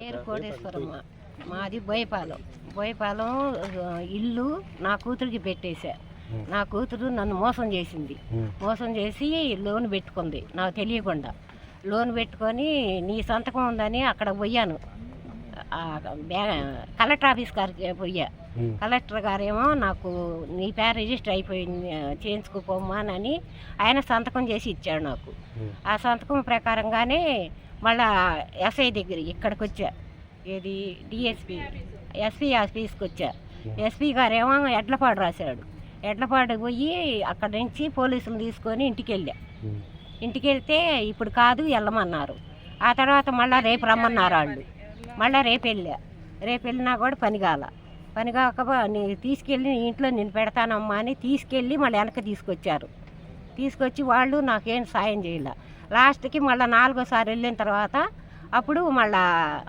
పేరు కోటేశ్వరమ్మ. మాది బోయపాలెం. బోయపాలెం ఇల్లు నా కూతురికి పెట్టేశా. నా కూతురు నన్ను మోసం చేసింది. మోసం చేసి లోన్ పెట్టుకుంది. నాకు తెలియకుండా. లోన్ పెట్టుకొని నీ సంతకం ఉందని అక్కడ పోయాను. కలెక్టర్ ఆఫీస్ గారికి పోయా. కలెక్టర్ గారేమో నాకు నీ పేరు రిజిస్టర్ అయిపోయింది అని ఆయన సంతకం చేసి ఇచ్చాడు నాకు. ఆ సంతకం ప్రకారంగానే మళ్ళా ఎస్ఐ దగ్గర ఇక్కడికి వచ్చా ఏది? డిఎస్పి ఎస్పీ ఆఫీస్కి వచ్చా. ఎస్పీ గారేమో ఎడ్లపాడు రాశాడు. ఎడ్లపాడు పోయి అక్కడి నుంచి పోలీసులు తీసుకొని ఇంటికి వెళ్ళా ఇంటికి వెళ్తే ఇప్పుడు కాదు వెళ్ళమన్నారు. ఆ తర్వాత మళ్ళీ రేపు రమ్మన్నారు వాళ్ళు. మళ్ళీ రేపు వెళ్ళా. రేపు వెళ్ళినా కూడా పని కాల. పని కాక నేను తీసుకెళ్ళి ఇంట్లో నేను పెడతానమ్మా అని తీసుకెళ్ళి మళ్ళీ వెనక తీసుకొచ్చారు. తీసుకొచ్చి వాళ్ళు నాకేం సాయం చేయలే. లాస్ట్కి మళ్ళీ నాలుగోసారి వెళ్ళిన తర్వాత అప్పుడు మళ్ళా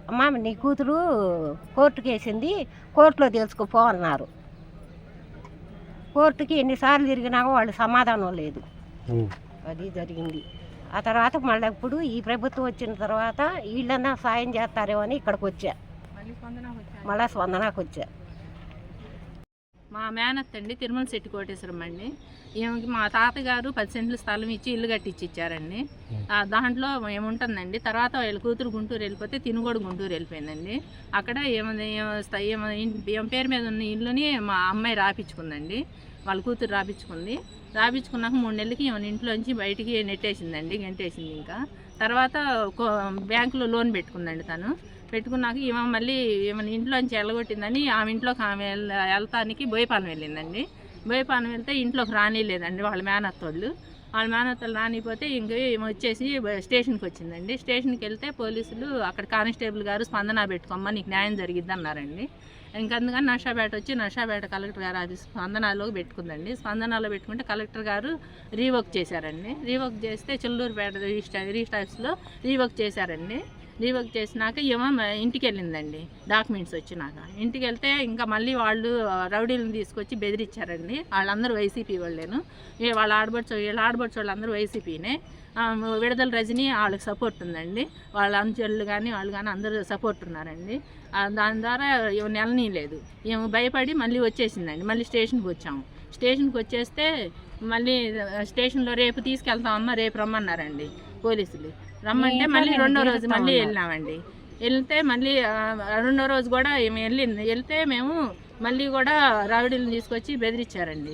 అమ్మ నీ కూతురు కోర్టుకి వేసింది కోర్టులో తెలుసుకోపో అన్నారు. కోర్టుకి ఎన్నిసార్లు తిరిగినా వాళ్ళు సమాధానం లేదు. అది జరిగింది. ఆ తర్వాత మళ్ళీ ఇప్పుడు ఈ ప్రభుత్వం వచ్చిన తర్వాత వీళ్ళన్నా సాయం చేస్తారేమో అని ఇక్కడికి వచ్చా. మళ్ళా స్పందనకు వచ్చా? మా మేనత్ అండి తిరుమల శెట్టి కోటేశ్వరం అండి. ఈమెకి మా తాతగారు పది సెంట్ల స్థలం ఇచ్చి ఇల్లు కట్టించి ఇచ్చారండి దాంట్లో ఏముంటుందండి తర్వాత వీళ్ళ కూతురు గుంటూరు వెళ్ళిపోతే తినుగోడు గుంటూరు వెళ్ళిపోయిందండి. అక్కడ ఏమైంది ఏం పేరు మీద ఉన్న ఇల్లుని మా అమ్మాయి రాపించుకుందండి వాళ్ళ కూతురు రాపించుకుంది. రాపించుకున్నాక మూడు నెలలకి ఏమైనా ఇంట్లోంచి బయటికి నెట్టేసిందండి గంటేసింది ఇంకా. తర్వాత కో- బ్యాంకులో లోన్ పెట్టుకుందండి తను. పెట్టుకున్నాక ఈమె మళ్ళీ ఏమైనా ఇంట్లోంచి వెళ్ళగొట్టిందని ఆమె ఇంట్లోకి ఆమె వెళ్ళ- వెళ్తానికి బోయపాలెం వెళ్ళిందండి. బోయపాలెం వెళ్తే ఇంట్లోకి రానిలేదండి వాళ్ళ మేనత్తోళ్ళు. వాళ్ళ మేనత్తలు రానిపోతే ఇంక వచ్చేసి స్టేషన్కి వచ్చిందండి. స్టేషన్కి వెళ్తే పోలీసులు అక్కడ కానిస్టేబుల్ గారు స్పందన పెట్టుకోమ్మా నీకు న్యాయం జరిగిద్ది అన్నారండి. ఇంక అందుకని నషాపేట వచ్చి నషాపేట కలెక్టర్ గారు అది స్పందనలో పెట్టుకుందండి. స్పందనలో పెట్టుకుంటే కలెక్టర్ గారు రీవర్క్ చేశారండి. రీవర్క్ చేస్తే చెల్లూరుపేట రిజిస్టర్ రీస్టాప్స్లో రీవర్క్ చేశారండి. రీవర్క్ చేసినాక ఏమో ఇంటికి వెళ్ళిందండి డాక్యుమెంట్స్ వచ్చినాక. ఇంటికి వెళ్తే ఇంకా మళ్ళీ వాళ్ళు రౌడీలను తీసుకొచ్చి బెదిరించారండి వాళ్ళందరూ వైసీపీ వాళ్ళేను. వాళ్ళ ఆడబడుచు వీళ్ళ ఆడబడుచు వాళ్ళందరూ వైసీపీనే. విడుదల రజని వాళ్ళకి సపోర్ట్ ఉందండి. వాళ్ళ అంచెళ్ళు కానీ వాళ్ళు కానీ అందరూ సపోర్ట్ ఉన్నారండి. దాని ద్వారా ఏమో నెలని లేదు ఏమో భయపడి మళ్ళీ వచ్చేసిందండి. మళ్ళీ స్టేషన్కి వచ్చాము. స్టేషన్కి వచ్చేస్తే మళ్ళీ స్టేషన్లో రేపు తీసుకెళ్తామమ్మా రేపు రమ్మన్నారండి. పోలీసులు. రమ్మంటే మళ్ళీ రెండో రోజు మళ్ళీ వెళ్ళినామండి. వెళ్తే మళ్ళీ రెండో రోజు కూడా ఏమి వెళ్ళింది. వెళ్తే మేము మళ్ళీ కూడా రావిడీలను తీసుకొచ్చి బెదిరించారండి.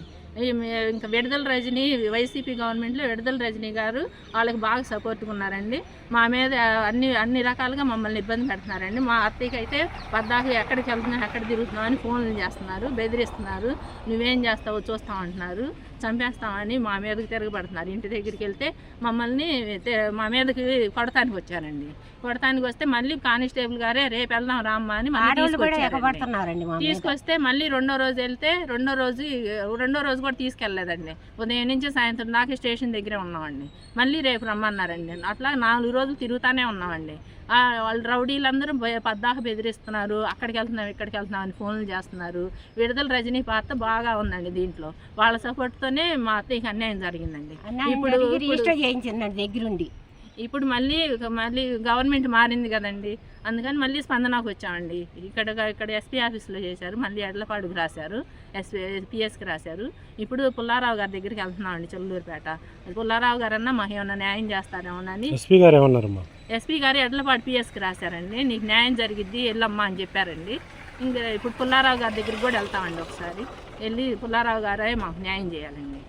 ఇంకా విడుదల రజని వైసీపీ గవర్నమెంట్లో విడుదల రజని గారు వాళ్ళకి బాగా సపోర్ట్గా ఉన్నారండి. మా మీద అన్ని అన్ని రకాలుగా మమ్మల్ని ఇబ్బంది పెడుతున్నారండి. మా అత్తయ్యకి అయితే పద్దాక ఎక్కడికి వెళ్తున్నావు ఎక్కడ తిరుగుతున్నావు అని ఫోన్లు చేస్తున్నారు బెదిరిస్తున్నారు. నువ్వేం చేస్తావో చూస్తామంటున్నారు. చంపేస్తామని మా మీదకి తిరగబడుతున్నారు. ఇంటి దగ్గరికి వెళ్తే మమ్మల్ని మా మీదకి కొడతానికి వచ్చారండి. కొడతానికి వస్తే మళ్ళీ కానిస్టేబుల్ గారే రేపు వెళ్దాం రామ్మా అని. తీసుకొస్తే మళ్ళీ రెండో రోజు వెళ్తే రెండో రోజు రెండో రోజు కూడా తీసుకెళ్ళలేదండి. ఉదయం నుంచి సాయంత్రం దాకా స్టేషన్ దగ్గరే ఉన్నామండి. మళ్ళీ రేపు రమ్మన్నారండి. అట్లా నాలుగు రోజులు తిరుగుతానే ఉన్నామండి. వాళ్ళు రౌడీలందరూ పద్దాక బెదిరిస్తున్నారు. అక్కడికి వెళ్తున్నాం ఇక్కడికి వెళ్తున్నాం అని ఫోన్లు చేస్తున్నారు. విడుదల రజనీ పాత్ర బాగా ఉందండి దీంట్లో. వాళ్ళ సపోర్ట్తోనే మా అత్తయ్యకి అన్యాయం జరిగిందండి. ఇప్పుడు- రిజిస్టర్ చేయించిందండి దగ్గరుండి. ఇప్పుడు మళ్ళీ మళ్ళీ గవర్నమెంట్ మారింది కదండి. అందుకని మళ్ళీ స్పందనకు వచ్చామండి. ఇక్కడ ఇక్కడ ఎస్పీ ఆఫీస్లో చేశారు మళ్ళీ ఎడ్లపాడుకు రాశారు ఎస్పీ పిఎస్కి రాశారు. ఇప్పుడు పుల్లారావు గారి దగ్గరికి వెళ్తున్నామండి చెల్లూరుపేట. పుల్లారావు గారు అన్న మాకు ఏమన్నా న్యాయం చేస్తారేమోనని. ఎస్పీ గారు ఏమన్నారమ్మా? ఎస్పీ గారు ఎడ్లపాడు పిఎస్కి రాశారండి. నీకు న్యాయం జరిగిద్ది వెళ్ళమ్మా అని చెప్పారండి. ఇంకా ఇప్పుడు పుల్లారావు గారి దగ్గరికి కూడా వెళ్తామండి ఒకసారి. వెళ్ళి పుల్లారావు గారే మాకు న్యాయం చేయాలండి.